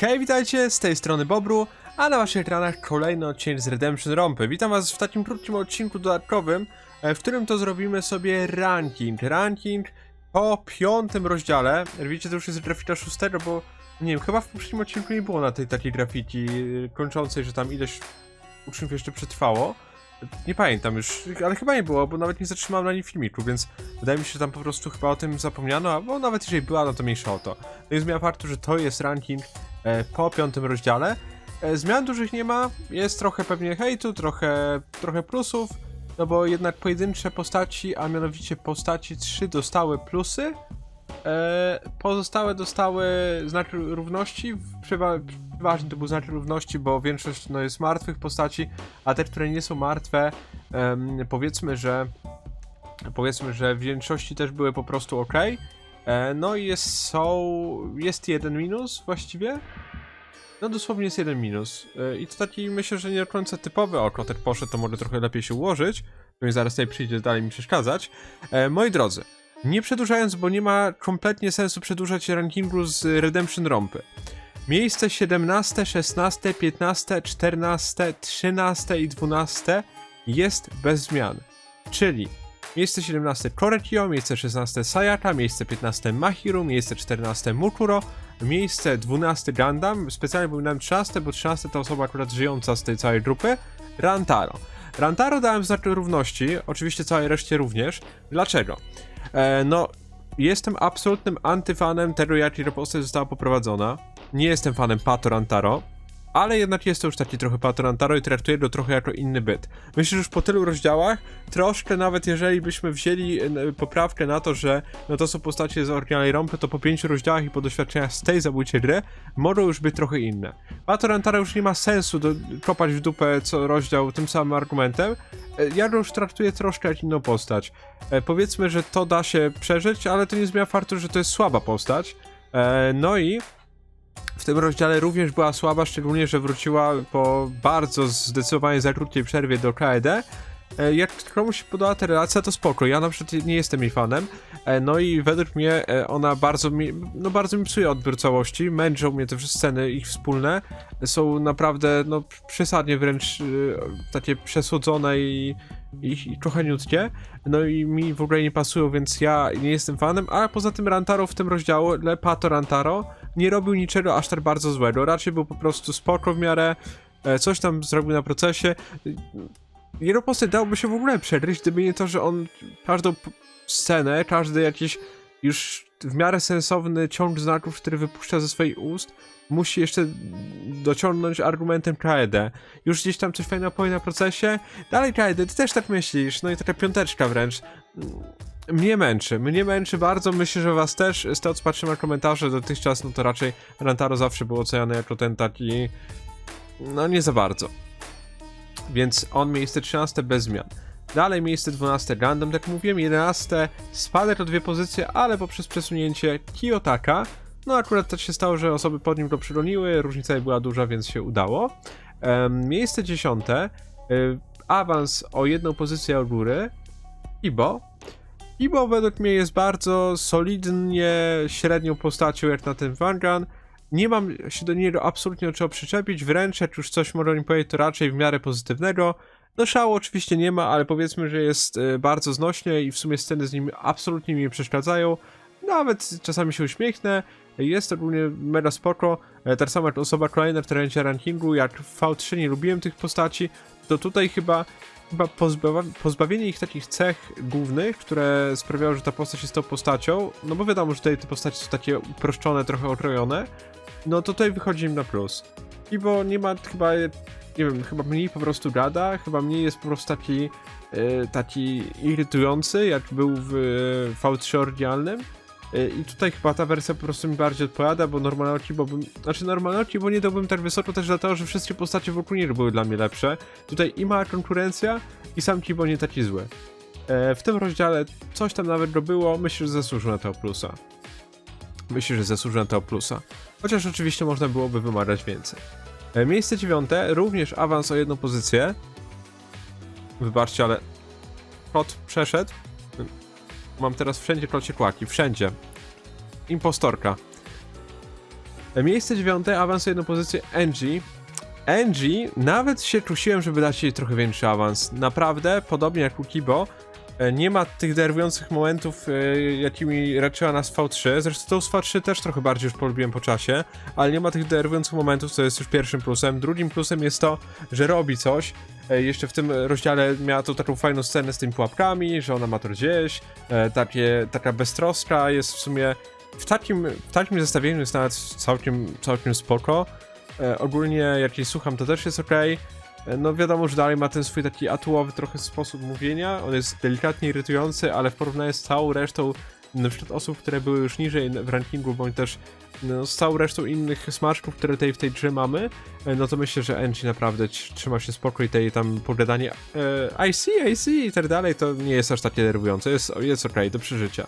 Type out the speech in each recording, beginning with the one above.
Hej, witajcie, z tej strony Bobru, a na waszych ekranach kolejny odcinek z Redemption Rompy. Witam was w takim krótkim odcinku dodatkowym, e, w którym to zrobimy sobie ranking. Ranking po piątym rozdziale. Widzicie, to już jest grafita szóstego, bo nie wiem, chyba w poprzednim odcinku nie było na tej takiej grafiki e, kończącej, że tam ileś uczniów jeszcze przetrwało. Nie pamiętam już, ale chyba nie było, bo nawet nie zatrzymałem na nim filmiku, więc wydaje mi się, że tam po prostu chyba o tym zapomniano, albo nawet jeżeli była, no to mniejsza o to. No i zmiana faktu, że to jest ranking po piątym rozdziale. E, zmian dużych nie ma, jest trochę pewnie hejtu, trochę, trochę plusów, no bo jednak pojedyncze postaci, a mianowicie postaci 3 dostały plusy, e, pozostałe dostały znak równości, przeważnie to był znak równości, bo większość no, jest martwych postaci, a te, które nie są martwe, powiedzmy, że powiedzmy, że w większości też były po prostu ok. E, no i jest, są, jest jeden minus właściwie. No dosłownie jest jeden minus. E, I to taki myślę, że nie do końca typowy oko, tak poszedł, to może trochę lepiej się ułożyć. Więc zaraz tutaj przyjdzie dalej mi przeszkadzać. E, moi drodzy, nie przedłużając, bo nie ma kompletnie sensu przedłużać rankingu z Redemption Rompy. Miejsce 17, 16, 15, 14, 13 i 12 jest bez zmian. Czyli Miejsce 17 Koretio, miejsce 16 Sayaka, miejsce 15 Mahiru, miejsce 14 Mukuro, miejsce 12 Gundam, specjalnie pominąłem 13, bo 13 to osoba akurat żyjąca z tej całej grupy, Rantaro. Rantaro dałem znak równości, oczywiście całej reszcie również. Dlaczego? E, no, jestem absolutnym antyfanem tego, jak ta postać została poprowadzona. Nie jestem fanem Pato Rantaro, ale jednak jest to już taki trochę Patrantaro i traktuję go trochę jako inny byt. Myślę, że już po tylu rozdziałach, troszkę nawet jeżeli byśmy wzięli e, poprawkę na to, że no to są postacie z oryginalnej rompy, to po pięciu rozdziałach i po doświadczeniach z tej zabójczej gry mogą już być trochę inne. Patrantaro już nie ma sensu do, kopać w dupę co rozdział tym samym argumentem. E, Ja go już traktuję troszkę jak inną postać. E, powiedzmy, że to da się przeżyć, ale to nie zmienia faktu, że to jest słaba postać. No i w tym rozdziale również była słaba, szczególnie, że wróciła po bardzo zdecydowanie za krótkiej przerwie do KED. E, Jak komuś się podoba ta relacja, to spoko. Ja na przykład nie jestem jej fanem. E, No i według mnie e, ona bardzo mi, no bardzo mi psuje odbiór całości. Męczą mnie te wszystkie sceny ich wspólne. Są naprawdę, no przesadnie wręcz takie przesłodzone i, i, i kochaniutkie. No i mi w ogóle nie pasują, więc ja nie jestem fanem. A poza tym Rantaro w tym rozdziale, Pato Rantaro, nie robił niczego aż tak bardzo złego. Raczej był po prostu spoko w miarę, e, coś tam zrobił na procesie. Jego postać dałoby się w ogóle przegryźć, gdyby nie to, że on każdą scenę, każdy jakiś już w miarę sensowny ciąg znaków, który wypuszcza ze swoich ust, musi jeszcze dociągnąć argumentem KED. Już gdzieś tam coś fajnego powie na procesie. Dalej KED, ty też tak myślisz, no i taka piąteczka wręcz. Mnie męczy, mnie męczy bardzo, myślę, że was też. Z tego co patrzę na komentarze dotychczas, no to raczej Rantaro zawsze był oceniany jako ten taki... No nie za bardzo. Więc on miejsce 13 bez zmian. Dalej miejsce 12 Gundam, tak jak mówiłem, 11 spadek o dwie pozycje, ale poprzez przesunięcie Kiyotaka. No akurat tak się stało, że osoby pod nim go przygoniły, różnica była duża, więc się udało. Miejsce 10 y, awans o jedną pozycję od góry. Ibo. Ibo według mnie jest bardzo solidnie średnią postacią jak na ten Vanguard. Nie mam się do niego absolutnie do czego przyczepić, wręcz jak już coś mogę im powiedzieć, to raczej w miarę pozytywnego. No szału oczywiście nie ma, ale powiedzmy, że jest e, bardzo znośnie i w sumie sceny z nim absolutnie mi nie przeszkadzają. Nawet czasami się uśmiechnę, jest ogólnie mega spoko. E, Tak samo jak osoba kolejna w trendzie rankingu, jak w V3 nie lubiłem tych postaci, to tutaj chyba chyba pozbawienie ich takich cech głównych, które sprawiało, że ta postać jest tą postacią, no bo wiadomo, że tutaj te postacie są takie uproszczone, trochę okrojone, no to tutaj wychodzi im na plus. I bo nie ma chyba, nie wiem, chyba mniej po prostu gada, chyba mniej jest po prostu taki, e, taki irytujący, jak był w e, V3 oryginalnym. E, I tutaj chyba ta wersja po prostu mi bardziej odpowiada, bo normalności, bo bym, znaczy nie dałbym tak wysoko też dlatego, że wszystkie postacie wokół niego były dla mnie lepsze. Tutaj i mała konkurencja, i sam Kibo nie taki zły. E, w tym rozdziale coś tam nawet go było, myślę, że zasłużył na to plusa. Myślę, że zasłużył na to plusa. Chociaż oczywiście można byłoby wymagać więcej. E, miejsce dziewiąte, również awans o jedną pozycję. Wybaczcie, ale kot przeszedł. Mam teraz wszędzie kocie kłaki, wszędzie. Impostorka. Miejsce dziewiąte awansuje na pozycję Angie. Angie, nawet się kusiłem, żeby dać jej trochę większy awans. Naprawdę, podobnie jak u Kibo, nie ma tych denerwujących momentów, e, jakimi raczyła nas V3. Zresztą tą z V3 też trochę bardziej już polubiłem po czasie, ale nie ma tych denerwujących momentów, co jest już pierwszym plusem. Drugim plusem jest to, że robi coś. E, Jeszcze w tym rozdziale miała tą taką fajną scenę z tymi pułapkami, że ona ma to gdzieś. E, Takie, taka beztroska jest w sumie w takim, w takim zestawieniu jest nawet całkiem, całkiem spoko. E, ogólnie jak jej słucham to też jest ok. No wiadomo, że dalej ma ten swój taki atułowy trochę sposób mówienia. On jest delikatnie irytujący, ale w porównaniu z całą resztą na przykład osób, które były już niżej w rankingu, bądź też no, z całą resztą innych smaczków, które tutaj w tej grze mamy, e, no to myślę, że Angie naprawdę tr- trzyma się spoko i tej tam pogadanie e, I see, I see i tak dalej, to nie jest aż takie nerwujące, jest, jest okej, do przeżycia.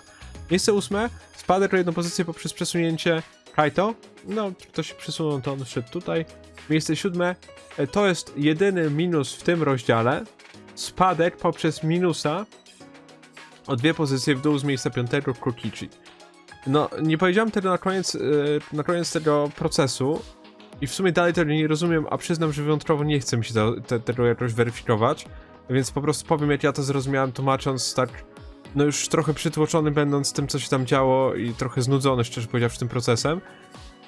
Miejsce ósme, spadek o jedną pozycję poprzez przesunięcie Kaito. No, to się przesunął, to on wszedł tutaj. Miejsce siódme, e, to jest jedyny minus w tym rozdziale. Spadek poprzez minusa o dwie pozycje w dół z miejsca piątego Kokichi. No, nie powiedziałem tego na koniec, e, na koniec tego procesu i w sumie dalej tego nie rozumiem, a przyznam, że wyjątkowo nie chcę mi się te, tego jakoś weryfikować, więc po prostu powiem, jak ja to zrozumiałem, tłumacząc tak, no już trochę przytłoczony będąc tym, co się tam działo i trochę znudzony, szczerze powiedziawszy, tym procesem.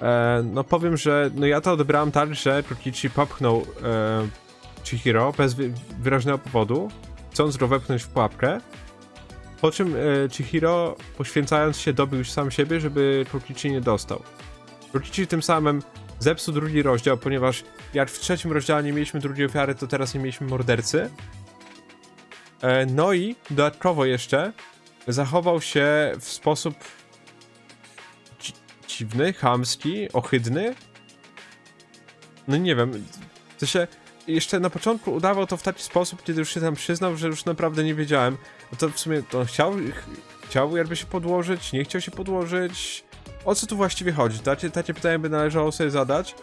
E, no powiem, że no ja to odebrałem tak, że Kokichi popchnął e, Chihiro bez wy wyraźnego powodu, chcąc go wepchnąć w pułapkę, po czym e, Chihiro, poświęcając się, dobił już sam siebie, żeby Kokichi nie dostał. Kokichi tym samym zepsuł drugi rozdział, ponieważ jak w trzecim rozdziale nie mieliśmy drugiej ofiary, to teraz nie mieliśmy mordercy. E, no i dodatkowo jeszcze zachował się w sposób dzi- dziwny, chamski, ohydny. No nie wiem, to się jeszcze na początku udawał to w taki sposób, kiedy już się tam przyznał, że już naprawdę nie wiedziałem. To w sumie to chciał, ch- chciał jakby się podłożyć, nie chciał się podłożyć. O co tu właściwie chodzi? Takie, takie pytanie by należało sobie zadać.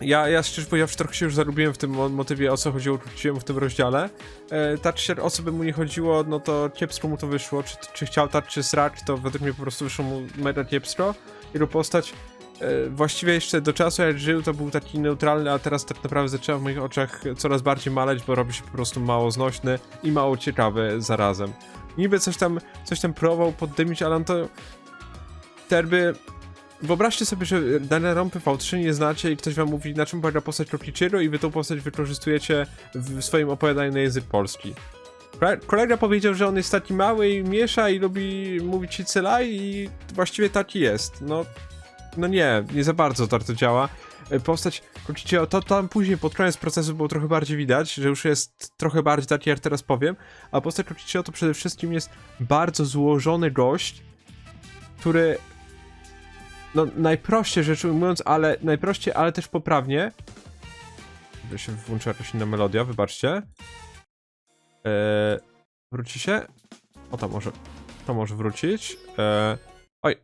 Ja, ja szczerze powiedziawszy trochę się już zarobiłem w tym mo- motywie, o co chodziło w tym rozdziale. E, czy o co by mu nie chodziło, no to kiepsko mu to wyszło. Czy, czy chciał tak, czy srać, to według mnie po prostu wyszło mu mega kiepsko. Jego postać e, właściwie jeszcze do czasu jak żył, to był taki neutralny, a teraz tak naprawdę zaczyna w moich oczach coraz bardziej maleć, bo robi się po prostu mało znośny i mało ciekawy zarazem. Niby coś tam, coś tam próbował poddymić, ale on to terby Wyobraźcie sobie, że dane rompy V3 nie znacie i ktoś wam mówi, na czym polega postać Rokichiego i wy tą postać wykorzystujecie w swoim opowiadaniu na język polski. Kole- Kolega powiedział, że on jest taki mały i miesza i lubi mówić cela i właściwie taki jest. No, no nie, nie za bardzo tak to działa. E, Postać Rokichiego, to tam później pod koniec procesu było trochę bardziej widać, że już jest trochę bardziej taki, jak teraz powiem, a postać Rokichiego to przede wszystkim jest bardzo złożony gość, który no najprościej rzecz ujmując, ale najprościej, ale też poprawnie. By się włączyła jakaś inna melodia, wybaczcie. Eee, wróci się? O, to może. To może wrócić. Eee, oj.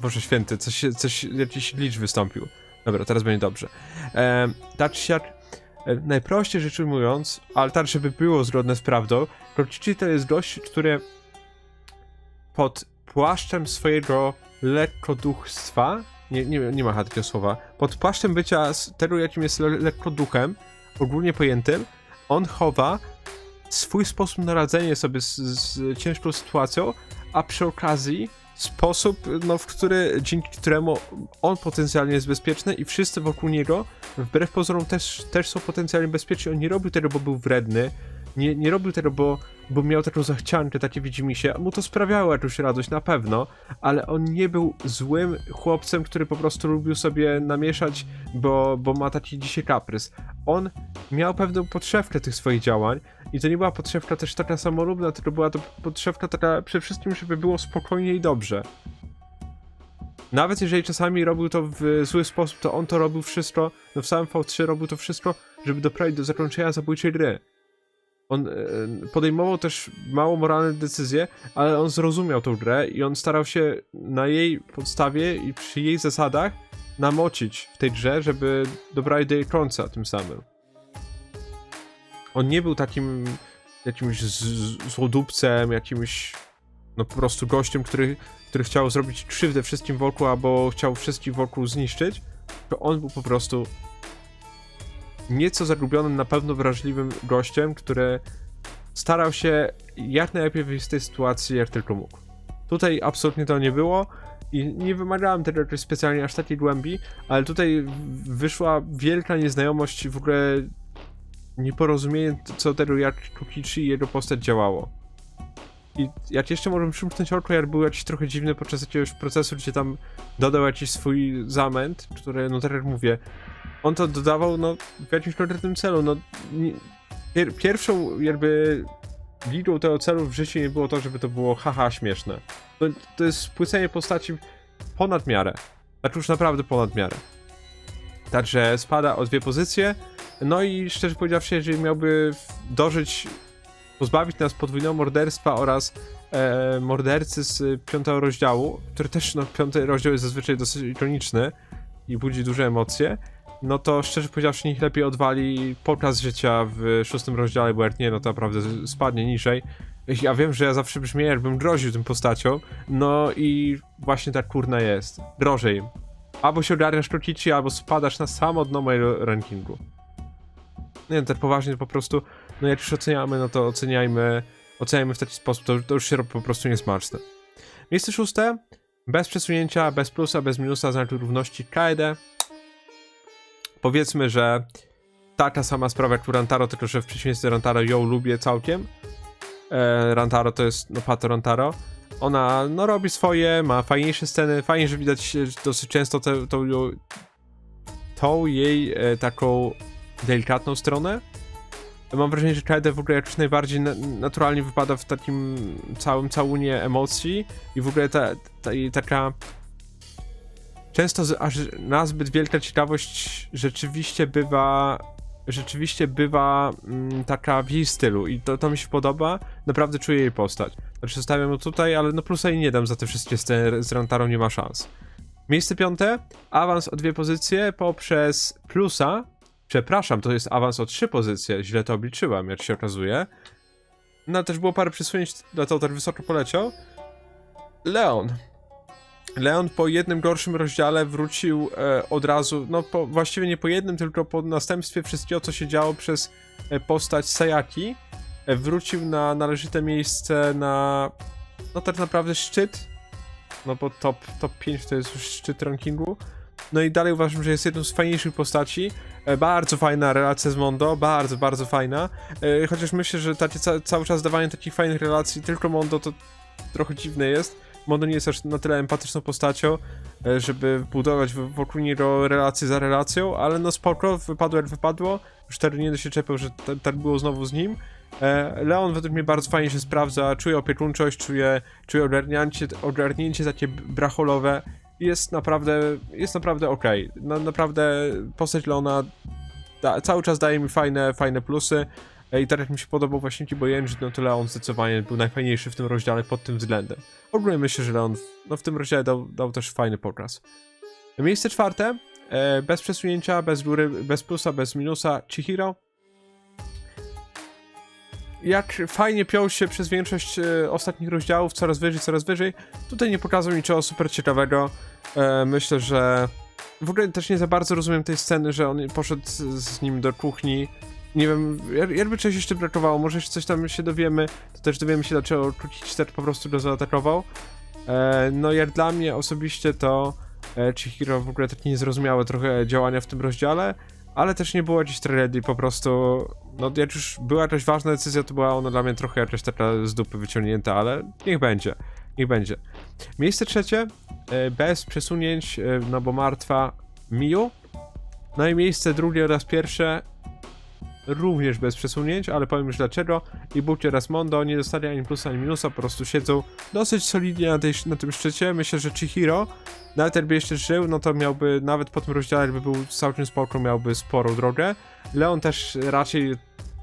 Boże święty, coś, coś, jakiś glitch wystąpił. Dobra, teraz będzie dobrze. Eee, najprościej rzecz ujmując, ale tak, żeby było zgodne z prawdą, Kokichi to jest gość, który pod płaszczem swojego lekkoduchstwa, nie, nie, nie ma takiego słowa, pod płaszczem bycia tego, jakim jest le lekkoduchem, ogólnie pojętym, on chowa swój sposób na radzenie sobie z, z ciężką sytuacją, a przy okazji sposób, no, w który, dzięki któremu on potencjalnie jest bezpieczny i wszyscy wokół niego, wbrew pozorom, też, też są potencjalnie bezpieczni. On nie robił tego, bo był wredny, nie, nie robił tego, bo, bo miał taką zachciankę, takie widzimisię. Mu to sprawiało jakąś radość, na pewno, ale on nie był złym chłopcem, który po prostu lubił sobie namieszać, bo, bo ma taki dzisiaj kaprys. On miał pewną podszewkę tych swoich działań i to nie była podszewka też taka samolubna, tylko była to podszewka taka przede wszystkim, żeby było spokojnie i dobrze. Nawet jeżeli czasami robił to w zły sposób, to on to robił wszystko, no w samym V3 robił to wszystko, żeby doprowadzić do zakończenia zabójczej gry. On e, podejmował też mało moralne decyzje, ale on zrozumiał tą grę i on starał się na jej podstawie i przy jej zasadach namocić w tej grze, żeby dobrać do jej końca tym samym. On nie był takim jakimś złodupcem, jakimś no po prostu gościem, który, który chciał zrobić krzywdę wszystkim wokół, albo chciał wszystkich wokół zniszczyć, to on był po prostu nieco zagubionym, na pewno wrażliwym gościem, który starał się jak najlepiej wyjść z tej sytuacji, jak tylko mógł. Tutaj absolutnie to nie było i nie wymagałem tego jakoś specjalnie aż takiej głębi, ale tutaj wyszła wielka nieznajomość w ogóle nieporozumienie co tego, jak Kukichi i jego postać działało. I jak jeszcze możemy przymknąć oko, jak był jakiś trochę dziwny podczas jakiegoś procesu, gdzie tam dodał jakiś swój zamęt, który, no tak jak mówię, on to dodawał, no, w jakimś konkretnym celu, no, pier, pierwszą jakby ligą tego celu w życiu nie było to, żeby to było haha śmieszne. To, to jest spłycenie postaci ponad miarę. Znaczy już naprawdę ponad miarę. Także spada o dwie pozycje. No i szczerze powiedziawszy, jeżeli miałby dożyć, pozbawić nas podwójnego morderstwa oraz e, mordercy z piątego rozdziału, który też, no, piąty rozdział jest zazwyczaj dosyć ikoniczny i budzi duże emocje, no to szczerze powiedziawszy, niech lepiej odwali pokaz życia w szóstym rozdziale, bo jak nie, no to naprawdę spadnie niżej. Ja wiem, że ja zawsze brzmię, jakbym groził tym postaciom, no i właśnie tak kurna jest. Drożej. Albo się ogarniasz Kokichi, albo spadasz na samo dno mojego rankingu. Nie, tak poważnie po prostu, no jak już oceniamy, no to oceniajmy, oceniajmy w taki sposób, to, to już się robi po prostu niesmaczne. Miejsce szóste, bez przesunięcia, bez plusa, bez minusa, znak równości KD. Powiedzmy, że taka sama sprawa jak u Rantaro, tylko że w przeciwieństwie do Rantaro ją lubię całkiem. E, Rantaro to jest, no Pato Rantaro. Ona, no robi swoje, ma fajniejsze sceny, fajnie, że widać e, dosyć często te, tą, tą jej e, taką delikatną stronę. Mam wrażenie, że Kaede w ogóle jakoś najbardziej na, naturalnie wypada w takim całym całunie emocji i w ogóle ta, ta taka często z, aż nazbyt wielka ciekawość rzeczywiście bywa rzeczywiście bywa mm, taka w jej stylu i to, to mi się podoba, naprawdę czuję jej postać. Znaczy zostawiam ją tutaj, ale no plusa jej nie dam za te wszystkie sceny z Rantarą, nie ma szans. Miejsce piąte, awans o dwie pozycje poprzez plusa, przepraszam, to jest awans o trzy pozycje, źle to obliczyłem, jak się okazuje. No też było parę przesunięć, dlatego tak wysoko poleciał. Leon. Leon po jednym gorszym rozdziale wrócił e, od razu, no po, właściwie nie po jednym, tylko po następstwie wszystkiego, co się działo przez e, postać Sayaki, e, wrócił na należyte miejsce na, no tak naprawdę szczyt, no bo top, top 5 to jest już szczyt rankingu. No i dalej uważam, że jest jedną z fajniejszych postaci. E, bardzo fajna relacja z Mondo, bardzo, bardzo fajna. E, chociaż myślę, że takie ca cały czas dawanie takich fajnych relacji tylko Mondo to trochę dziwne jest. Mondo nie jest aż na tyle empatyczną postacią, e, żeby budować wokół niego relację za relacją, ale no spoko, wypadło jak wypadło. Już nie się czepiał, że ta- tak było znowu z nim. E, Leon według mnie bardzo fajnie się sprawdza, czuje opiekuńczość, czuje, czuje ogarnięcie, ogarnięcie takie bracholowe. Jest naprawdę, jest naprawdę okej. Na, naprawdę postać Leona da, cały czas daje mi fajne, fajne plusy. E, I tak jak mi się podobał właśnie Kibo Jenji, no to Leon zdecydowanie był najfajniejszy w tym rozdziale pod tym względem. Ogólnie myślę, że Leon no w tym rozdziale dał, dał też fajny pokaz. Miejsce czwarte, e, bez przesunięcia, bez góry, bez plusa, bez minusa, Chihiro. Jak fajnie piął się przez większość e, ostatnich rozdziałów, coraz wyżej, coraz wyżej. Tutaj nie pokazał niczego super ciekawego. E, myślę, że w ogóle też nie za bardzo rozumiem tej sceny, że on poszedł z nim do kuchni. Nie wiem, jak- jakby czegoś jeszcze brakowało, może jeszcze coś tam się dowiemy, to też dowiemy się, dlaczego Kukichi po prostu go zaatakował. E, no jak dla mnie osobiście to e, Chihiro w ogóle takie niezrozumiałe trochę działania w tym rozdziale, ale też nie było jakiejś tragedii, po prostu no jak już była jakaś ważna decyzja, to była ona dla mnie trochę jakaś taka z dupy wyciągnięta, ale niech będzie, niech będzie. Miejsce trzecie, e, bez przesunięć, e, no bo martwa Miu. No i miejsce drugie oraz pierwsze, również bez przesunięć, ale powiem już dlaczego. I Buki oraz Mondo nie dostali ani plusa, ani minusa, po prostu siedzą dosyć solidnie na, tej, na tym szczycie. Myślę, że Chihiro, nawet jakby jeszcze żył, no to miałby, nawet po tym rozdziale, jakby był całkiem spoko, miałby sporą drogę. Leon też raczej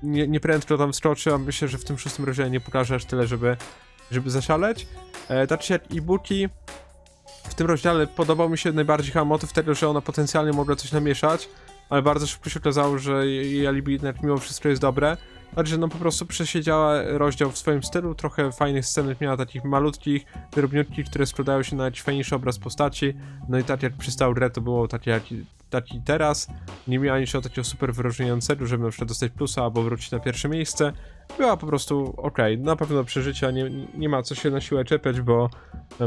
nie, nie prędko tam wskoczy, a myślę, że w tym szóstym rozdziale nie pokaże aż tyle, żeby, żeby zaszaleć. E, tak czy jak Ibuki w tym rozdziale podobał mi się najbardziej chyba motyw tego, że ona potencjalnie mogła coś namieszać, ale bardzo szybko się okazało, że jej alibi jednak mimo wszystko jest dobre Także no po prostu przesiedziała rozdział w swoim stylu, trochę fajnych scenek miała takich malutkich, drobniutkich, które składają się na jakiś fajniejszy obraz postaci. No i tak jak przystał grę to było takie jak taki teraz. Nie miała niczego takiego super wyróżniającego, żeby na przykład dostać plusa albo wrócić na pierwsze miejsce. Była po prostu ok, na pewno przeżycia, nie, nie ma co się na siłę czepiać, bo,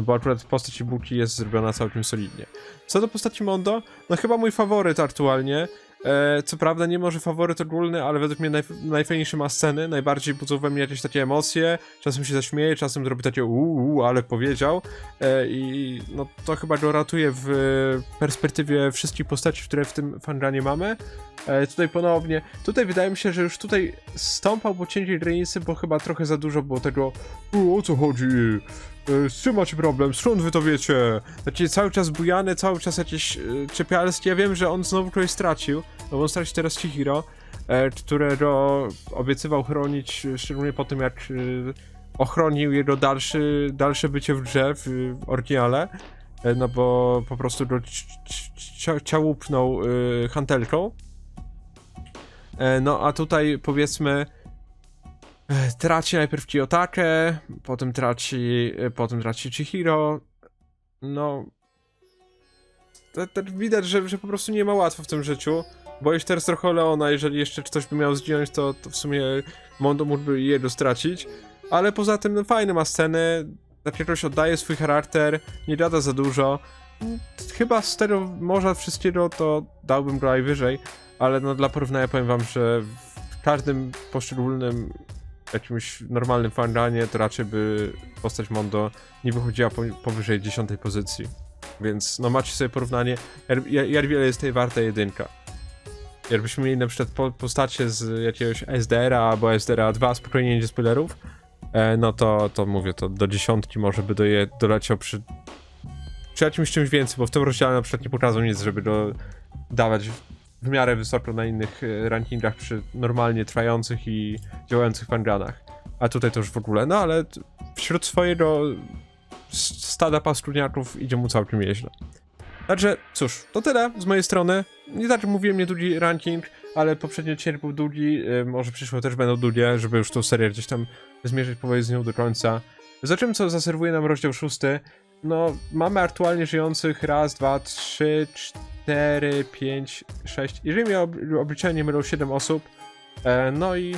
bo akurat postać Ibuki jest zrobiona całkiem solidnie. Co do postaci Mondo, no chyba mój faworyt aktualnie. E, co prawda nie może faworyt ogólny, ale według mnie najf najfajniejszy ma sceny, najbardziej budzą we mnie jakieś takie emocje, czasem się zaśmieje, czasem zrobi takie uuu, ale powiedział e, i no to chyba go ratuje w perspektywie wszystkich postaci, które w tym fanranie mamy. E, tutaj ponownie, tutaj wydaje mi się, że już tutaj stąpał po cienkiej granicy, bo chyba trochę za dużo było tego "U, o co chodzi? E, Z macie problem? Skąd wy to wiecie? Takie cały czas bujane, cały czas jakieś e, czepialskie. Ja wiem, że on znowu kogoś stracił, no bo on straci teraz Chihiro, e, którego obiecywał chronić, e, szczególnie po tym jak ochronił jego dalszy, dalsze bycie w grze, w e, oryginale, e, no bo po prostu go ciałupnął e, hantelką. E, No a tutaj powiedzmy traci najpierw Kiyotakę, potem traci, e, potem traci Chihiro. No te, te, widać, że, że po prostu nie ma łatwo w tym życiu. Boję się teraz trochę Leona, jeżeli jeszcze ktoś by miał zdjąć, to, to w sumie Mondo mógłby jego stracić. Ale poza tym no, fajne ma sceny, jakoś oddaje swój charakter, nie gada za dużo. Mm, Chyba z tego morza wszystkiego to dałbym go najwyżej, ale no dla porównania powiem wam, że w każdym poszczególnym jakimś normalnym fanranie to raczej by postać Mondo nie wychodziła po, powyżej 10 pozycji. Więc no macie sobie porównanie, jak, jak, jak wiele jest tej warta jedynka. Jakbyśmy mieli na przykład po, postacie z jakiegoś SDR-a albo SDR-a 2, spokojnie nie spoilerów, e, no to, to mówię, to do dziesiątki może by doje, doleciał przy, przy jakimś czymś więcej, bo w tym rozdziale na przykład nie pokazał nic, żeby dawać w miarę wysoko na innych e, rankingach przy normalnie trwających i działających fanganach. A tutaj to już w ogóle, no ale wśród swojego stada paskudniaków idzie mu całkiem nieźle. Także, cóż, to tyle z mojej strony. Nie tak mówiłem, nie długi ranking, ale poprzedni odcinek był długi, y, może przyszłe też będą długie, żeby już tą serię gdzieś tam zmierzyć powoli z nią do końca. Za czym co zaserwuje nam rozdział szósty? No, mamy aktualnie żyjących raz, dwa, trzy, cztery, pięć, sześć. Jeżeli mnie ob obliczenia nie mylą, siedem osób. E, no i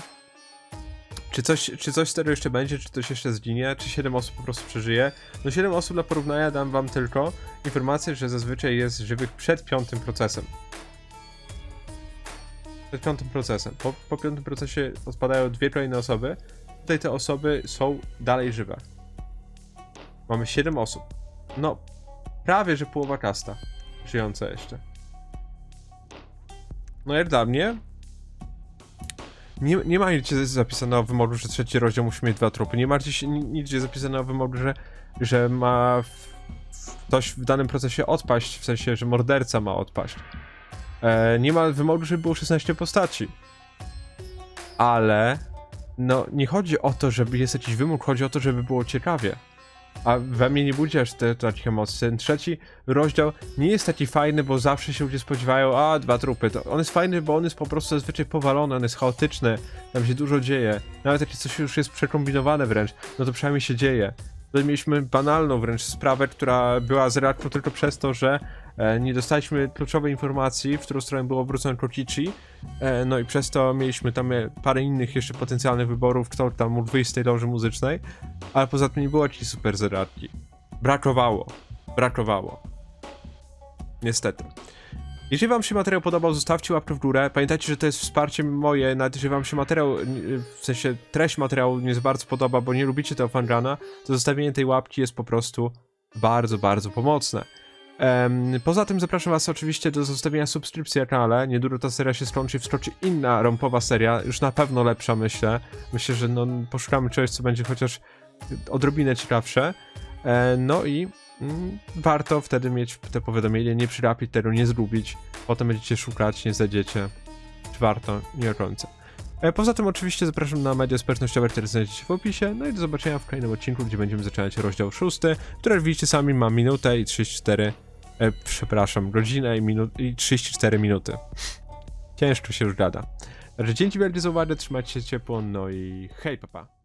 czy coś, czy coś z tego jeszcze będzie, czy coś jeszcze zginie, czy 7 osób po prostu przeżyje? No 7 osób dla porównania dam wam tylko informację, że zazwyczaj jest żywych przed piątym procesem. Przed piątym procesem. Po, po piątym procesie odpadają dwie kolejne osoby. Tutaj te osoby są dalej żywe. Mamy 7 osób. No, prawie że połowa kasta żyjąca jeszcze. No jak dla mnie, nie, nie ma nigdzie zapisane o wymogu, że trzeci rozdział musi mieć dwa trupy. Nie ma gdzieś ni- nigdzie zapisane o wymogu, że, że ma w, w, ktoś w danym procesie odpaść, w sensie, że morderca ma odpaść. E, nie ma wymogu, żeby było 16 postaci. Ale no nie chodzi o to, żeby jest jakiś wymóg, chodzi o to, żeby było ciekawie. A we mnie nie budzi aż te, takich emocji. Ten trzeci rozdział nie jest taki fajny, bo zawsze się ludzie spodziewają, a dwa trupy. To on jest fajny, bo on jest po prostu zazwyczaj powalony, on jest chaotyczny, tam się dużo dzieje. Nawet jak coś już jest przekombinowane wręcz, no to przynajmniej się dzieje. Tutaj mieliśmy banalną wręcz sprawę, która była z reakcją tylko przez to, że e, nie dostaliśmy kluczowej informacji, w którą stronę było obrócone Kokichi. E, no i przez to mieliśmy tam e, parę innych jeszcze potencjalnych wyborów, kto tam mógł wyjść z tej loży muzycznej. Ale poza tym nie było jakiejś super zaradki. Brakowało. Brakowało. Niestety. Jeżeli wam się materiał podobał, zostawcie łapkę w górę. Pamiętajcie, że to jest wsparcie moje, nawet jeżeli wam się materiał, w sensie treść materiału nie za bardzo podoba, bo nie lubicie tego fangana, to zostawienie tej łapki jest po prostu bardzo, bardzo pomocne. Em, poza tym zapraszam was oczywiście do zostawienia subskrypcji na kanale. Niedługo ta seria się skończy wskoczy inna rompowa seria, już na pewno lepsza myślę. Myślę, że no, poszukamy czegoś, co będzie chociaż odrobinę ciekawsze. E, no i warto wtedy mieć te powiadomienie, nie przyrapić tego, nie zgubić. Potem będziecie szukać, nie znajdziecie. Czy warto? Nie końca. E, Poza tym oczywiście zapraszam na media społecznościowe, które znajdziecie w opisie. No i do zobaczenia w kolejnym odcinku, gdzie będziemy zaczynać rozdział 6, który jak widzicie sami ma minutę i 34, e, przepraszam, godzinę i, minut, i 34 minuty. Ciężko się już gada. Także dzięki wielkie za uwagę, trzymajcie się ciepło, no i hej papa.